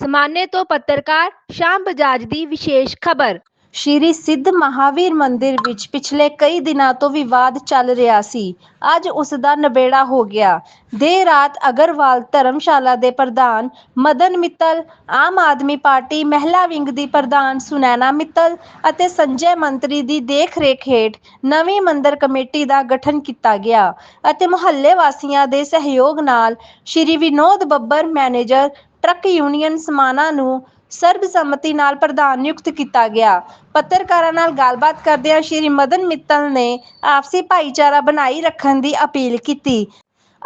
ਸਮਾਨੇ ਤੋਂ ਪੱਤਰਕਾਰ ਸ਼ਾਮ ਬਜਾਜ ਦੀ ਵਿਸ਼ੇਸ਼ ਖਬਰ। ਸ਼੍ਰੀ ਸਿੱਧ ਮਹਾਵੀਰ ਮੰਦਿਰ ਵਿੱਚ ਪਿਛਲੇ ਕਈ ਦਿਨਾਂ ਤੋਂ ਵਿਵਾਦ ਚੱਲ ਰਿਹਾ ਸੀ। ਅੱਜ ਉਸ ਦਾ ਨਿਬੇੜਾ ਹੋ ਗਿਆ। ਦੇਰ ਰਾਤ ਅਗਰਵਾਲ ਧਰਮਸ਼ਾਲਾ ਦੇ ਪ੍ਰਧਾਨ ਮਦਨ ਮਿੱਤਲ, ਆਮ ਆਦਮੀ ਪਾਰਟੀ ਮਹਿਲਾ ਵਿੰਗ ਦੀ ਪ੍ਰਧਾਨ ਸੁਨੈਨਾ ਮਿੱਤਲ ਅਤੇ ਸੰਜੇ ਮੰਤਰੀ ਦੀ ਦੇਖ-ਰੇਖ ਹੇਠ ਨਵੀਂ ਮੰਦਿਰ ਕਮੇਟੀ ਦਾ ਗਠਨ ਕੀਤਾ ਗਿਆ ਅਤੇ ਮੁਹੱਲੇ ਵਾਸੀਆਂ ਦੇ ਸਹਿਯੋਗ ਨਾਲ Shri Vinod Babbar manager truck union Samana ਨੂੰ ਸਰਬਸੰਮਤੀ ਨਾਲ ਪ੍ਰਧਾਨ ਨਿਯੁਕਤ ਕੀਤਾ ਗਿਆ। ਪੱਤਰਕਾਰਾਂ ਨਾਲ ਗੱਲਬਾਤ ਕਰਦਿਆਂ ਸ਼੍ਰੀ ਮਦਨ ਮਿੱਤਲ ਨੇ ਆਪਸੀ ਭਾਈਚਾਰਾ ਬਣਾਈ ਰੱਖਣ ਦੀ ਅਪੀਲ ਕੀਤੀ।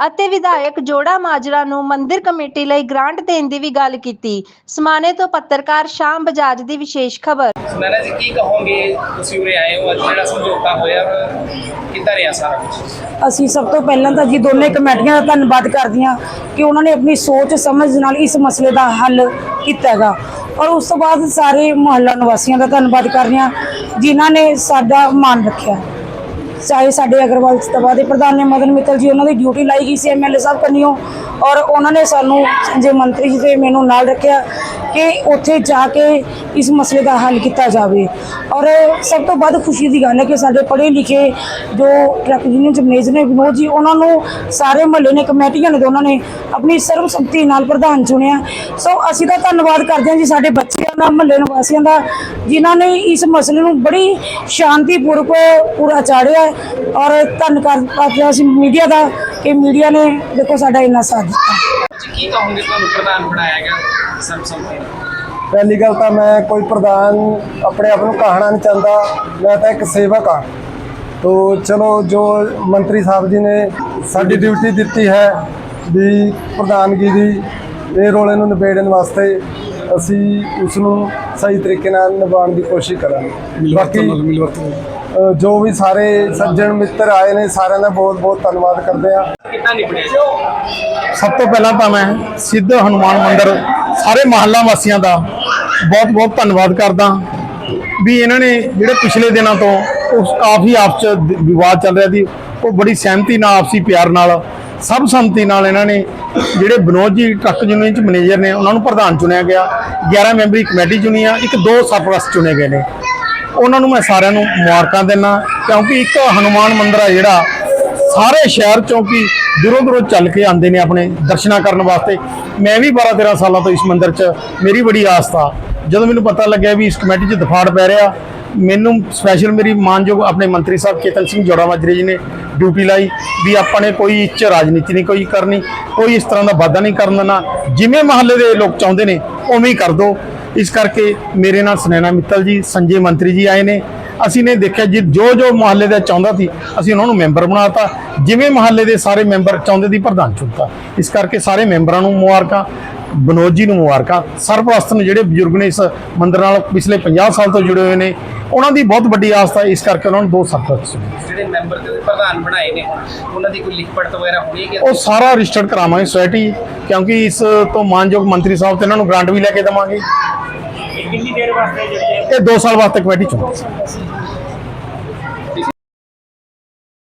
ਅਤੇ ਵਿਧਾਇਕ ਜੋੜਾ ਮਾਜਰਾ ਨੂੰ ਮੰਦਿਰ ਕਮੇਟੀ ਲਈ ਗ੍ਰਾਂਟ ਦੇਣ ਦੀ ਵੀ ਗੱਲ ਕੀਤੀ। ਸਮਾਣੇ ਤੋਂ ਪੱਤਰਕਾਰ ਸ਼ਾਮ ਬਜਾਜ ਦੀ ਵਿਸ਼ੇਸ਼ ਖਬਰ। ਸੁਨੈਨਾ ਜੀ ਕੀ ਕਹੋਗੇ? ਤੁਸੀਂ ਉਰੇ ਆਏ ਹੋ ਅੱਜ ਜਿਹੜਾ ਸਮਝੌਤਾ ਹੋਇਆ ਕਿੱਦਾਂ ਰਿਹਾ ਸਾਰਾ ਕੁਝ ਅਸੀਂ ਸਭ ਤੋਂ ਪਹਿਲਾਂ ਤਾਂ ਜੀ ਦੋਨੇ ਕਮੇਟੀਆਂ ਦਾ ਧੰਨਵਾਦ ਕਰਦੇ ਹਾਂ ਕਿ ਉਹਨਾਂ ਨੇ ਆਪਣੀ ਸੋਚ ਸਮਝ ਨਾਲ ਇਸ ਮਸਲੇ ਦਾ ਹੱਲ ਕੀਤਾ ਹੈਗਾ। ਔਰ ਉਸ ਤੋਂ ਬਾਅਦ ਸਾਰੇ ਮੁਹੱਲਾ ਨਿਵਾਸੀਆਂ ਦਾ ਧੰਨਵਾਦ ਕਰਦੇ ਹਾਂ ਜਿਨ੍ਹਾਂ ਨੇ ਸਾਡਾ ਮਾਣ ਰੱਖਿਆ। ਚਾਹੇ ਸਾਡੇ ਅਗਰਵਾਲ ਸਭਾ ਦੇ ਪ੍ਰਧਾਨ ਨੇ ਮਦਨ ਮਿੱਤਲ ਜੀ, ਉਹਨਾਂ ਦੀ ਡਿਊਟੀ ਲਾਈ ਗਈ ਸੀ ਐਮਐਲਏ ਸਾਹਿਬ ਕੰਨਿਓ ਔਰ ਉਹਨਾਂ ਨੇ ਸਾਨੂੰ ਜੇ ਮੰਤਰੀ ਜੀ ਤੇ ਮੈਨੂੰ ਨਾਲ ਰੱਖਿਆ ਕਿ ਉੱਥੇ ਜਾ ਕੇ ਇਸ ਮਸਲੇ ਦਾ ਹੱਲ ਕੀਤਾ ਜਾਵੇ। ਔਰ ਸਭ ਤੋਂ ਵੱਧ ਖੁਸ਼ੀ ਦੀ ਗੱਲ ਹੈ ਕਿ ਸਾਡੇ ਪੜ੍ਹੇ ਲਿਖੇ ਜੋ ਟਰੱਕ ਯੂਨੀਅਨ ਚ ਮੈਨੇਜਰ ਨੇ, ਵਿਨੋਦ ਜੀ, ਉਹਨਾਂ ਨੂੰ ਸਾਰੇ ਮਹੱਲੇ ਨੇ, ਕਮੇਟੀਆਂ ਨੇ, ਦੋਨਾਂ ਨੇ ਆਪਣੀ ਸਰਬਸੰਮਤੀ ਨਾਲ ਪ੍ਰਧਾਨ ਚੁਣਿਆ। ਸੋ ਅਸੀਂ ਤਾਂ ਧੰਨਵਾਦ ਕਰਦੇ ਹਾਂ ਜੀ ਸਾਡੇ ਬੱਚਿਆਂ ਦਾ, ਮਹੱਲੇ ਨਿਵਾਸੀਆਂ ਦਾ, ਜਿਨ੍ਹਾਂ ਨੇ ਇਸ ਮਸਲੇ ਨੂੰ ਬੜੀ ਸ਼ਾਂਤੀਪੂਰਵਕ ਪੂਰਾ ਚਾੜਿਆ। ਔਰ ਧੰਨਵਾਦ ਕਰਦੇ ਹਾਂ ਅਸੀਂ ਮੀਡੀਆ ਦਾ ਕਿ ਮੀਡੀਆ ਨੇ ਦੇਖੋ ਸਾਡਾ ਇੰਨਾ ਸਾਥ ਦਿੱਤਾ। ਕੀ ਕਹੋਗੇ ਤੁਹਾਨੂੰ ਪ੍ਰਧਾਨ ਬਣਾਇਆ ਗਿਆ ਸਰਬਸੰਮਤੀ ਪਹਿਲੀ ਗੱਲ ਤਾਂ ਮੈਂ ਕੋਈ ਪ੍ਰਧਾਨ ਆਪਣੇ ਆਪ ਨੂੰ ਕਹਾਣਾ ਨਹੀਂ ਚਾਹੁੰਦਾ ਮੈਂ ਤਾਂ ਇੱਕ ਸੇਵਕ ਹਾਂ। ਤੋ ਚਲੋ ਜੋ ਮੰਤਰੀ ਸਾਹਿਬ ਜੀ ਨੇ ਸਾਡੀ ਡਿਊਟੀ ਦਿੱਤੀ ਹੈ ਵੀ ਪ੍ਰਧਾਨਗੀ ਦੀ ਇਹ ਰੋਲੇ ਨੂੰ ਨਿਬੇੜਨ ਵਾਸਤੇ ਅਸੀਂ ਉਸ ਨੂੰ ਸਹੀ ਤਰੀਕੇ ਨਾਲ ਨਿਭਾਉਣ ਦੀ ਕੋਸ਼ਿਸ਼ ਕਰਾਂਗੇ। ਬਾਕੀ ਜੋ ਵੀ ਸਾਰੇ ਸੱਜਣ ਮਿੱਤਰ ਆਏ ਨੇ ਸਾਰਿਆਂ ਦਾ ਬਹੁਤ ਬਹੁਤ ਧੰਨਵਾਦ ਕਰਦੇ ਹਾਂ। ਕਿੱਦਾਂ ਨਿਬੜਿਆ ਜੀ ਸਭ ਤੋਂ ਪਹਿਲਾਂ ਤਾਂ ਮੈਂ ਸਿੱਧ ਹਨੂਮਾਨ ਮੰਦਿਰ ਸਾਰੇ ਮਹੱਲਾ ਵਾਸੀਆਂ ਦਾ ਬਹੁਤ ਬਹੁਤ ਧੰਨਵਾਦ ਕਰਦਾ ਵੀ ਇਹਨਾਂ ਨੇ ਜਿਹੜੇ ਪਿਛਲੇ ਦਿਨਾਂ ਤੋਂ ਉਸ ਕਾਫੀ ਆਪਸ ਵਿਵਾਦ ਚੱਲ ਰਿਹਾ ਸੀ ਉਹ ਬੜੀ ਸਹਿਮਤੀ ਨਾਲ ਆਪਸੀ ਪਿਆਰ ਨਾਲ ਸਭ ਸੰਮਤੀ ਨਾਲ ਇਹਨਾਂ ਨੇ ਜਿਹੜੇ ਵਿਨੋਦ ਜੀ ਟਰੱਕ ਯੂਨੀਅਨ ਚ ਮੈਨੇਜਰ ਨੇ ਉਹਨਾਂ ਨੂੰ ਪ੍ਰਧਾਨ ਚੁਣਿਆ ਗਿਆ। 11 ਮੈਂਬਰੀ ਕਮੇਟੀ ਚੁਣੀ ਆ ਇੱਕ ਦੋ ਸਰਪ੍ਰਸਤ ਚੁਣੇ ਗਏ ਨੇ। ਉਹਨਾਂ ਨੂੰ ਮੈਂ ਸਾਰਿਆਂ ਨੂੰ ਮੁਬਾਰਕਾਂ ਦਿੰਦਾ, ਕਿਉਂਕਿ ਇੱਕ ਹਨੂਮਾਨ ਮੰਦਿਰ ਆ ਜਿਹੜਾ ਸਾਰੇ ਸ਼ਹਿਰ ਚੋਂ ਕਿ ਦੂਰੋਂ ਦੂਰੋਂ ਚੱਲ ਕੇ ਆਉਂਦੇ ਨੇ ਆਪਣੇ ਦਰਸ਼ਨਾਂ ਕਰਨ ਵਾਸਤੇ। ਮੈਂ ਵੀ 12 13 ਸਾਲਾਂ ਤੋਂ ਇਸ ਮੰਦਿਰ 'ਚ ਮੇਰੀ ਬੜੀ ਆਸਥਾ ਜਦੋਂ ਮੈਨੂੰ ਪਤਾ ਲੱਗਿਆ ਵੀ ਇਸ ਕਮੇਟੀ 'ਚ ਦਫਾੜ ਪੈ ਰਿਹਾ, ਮੈਨੂੰ ਸਪੈਸ਼ਲ ਮੇਰੀ ਮਾਨਯੋਗ ਆਪਣੇ ਮੰਤਰੀ ਸਾਹਿਬ ਕੇਤਨ ਸਿੰਘ ਜੋੜਾ ਮਾਜਰੇ ਜੀ ਨੇ ਡਿਊਟੀ ਲਾਈ ਵੀ ਆਪਾਂ ਨੇ ਕੋਈ ਇੱਚ ਰਾਜਨੀਤੀ ਨਹੀਂ, ਕੋਈ ਕਰਨੀ, ਕੋਈ ਇਸ ਤਰ੍ਹਾਂ ਦਾ ਵਾਅਦਾ ਨਹੀਂ ਕਰਨ ਦੇਣਾ। ਜਿਵੇਂ ਮਹੱਲੇ ਦੇ ਲੋਕ ਚਾਹੁੰਦੇ ਨੇ, ਉਵੇਂ ਹੀ ਕਰ ਦੋ। ਇਸ ਕਰਕੇ ਮੇਰੇ ਨਾਲ ਸੁਨੈਨਾ ਮਿੱਤਲ ਜੀ, ਸੰਜੇ ਮੰਤਰੀ ਜੀ ਆਏ ਨੇ। ਅਸੀਂ ਨੇ ਦੇਖਿਆ ਜੀ ਜੋ ਜੋ ਮੁਹੱਲੇ ਦਾ ਚਾਹੁੰਦਾ ਸੀ, ਅਸੀਂ ਉਹਨਾਂ ਨੂੰ ਮੈਂਬਰ ਬਣਾਤਾ। ਜਿਵੇਂ ਮੁਹੱਲੇ ਦੇ ਸਾਰੇ ਮੈਂਬਰ ਚਾਹੁੰਦੇ ਸੀ, ਪ੍ਰਧਾਨ ਚੁਣਤਾ। ਇਸ ਕਰਕੇ ਸਾਰੇ ਮੈਂਬਰਾਂ ਨੂੰ ਮੁਬਾਰਕਾਂ ਬਨੋਦ ਜੀ ਨੂੰ ਮੁਬਾਰਕਾਂ। ਸਰਪ੍ਰਸਤ ਨੇ ਜਿਹੜੇ ਬਜ਼ੁਰਗ ਨੇ ਇਸ ਮੰਦਰ ਨਾਲ ਪਿਛਲੇ 50 ਸਾਲ ਤੋਂ ਜੁੜੇ ਹੋਏ ਨੇ ਉਹਨਾਂ ਦੀ ਬਹੁਤ ਵੱਡੀ ਆਸਥਾ ਇਸ ਕਰਕੇ ਉਹਨਾਂ ਨੂੰ ਦੋ ਸਰਪ੍ਰਸਤ ਚੁਣੇ ਜਿਹੜੇ ਮੈਂਬਰ ਤੇ ਪ੍ਰਧਾਨ ਬਣਾਏ ਨੇ ਉਹਨਾਂ ਦੀ ਕੋਈ ਲਿਖ ਪੜਤ ਵਗੈਰਾ ਹੋਣੀ ਹੈ ਕਿ ਉਹ ਸਾਰਾ ਰਜਿਸਟਰਡ ਕਰਾਵਾਂਗੇ ਸੋਸਾਇਟੀ ਕਿਉਂਕਿ ਇਸ ਤੋਂ ਮਾਨਯੋਗ ਮੰਤਰੀ ਸਾਹਿਬ ਤੇ ਇਹਨਾਂ ਨੂੰ ਗ੍ਰਾਂਟ ਵੀ ਲੈ ਕੇ ਦੇਵਾਂਗੇ। ਕਿੰਨੀ ਦੇਰ ਵਾਸਤੇ ਜਿਹੜੇ ਇਹ 2 ਸਾਲ ਵਾਸਤੇ ਕਮੇਟੀ ਚੁਣਦੀ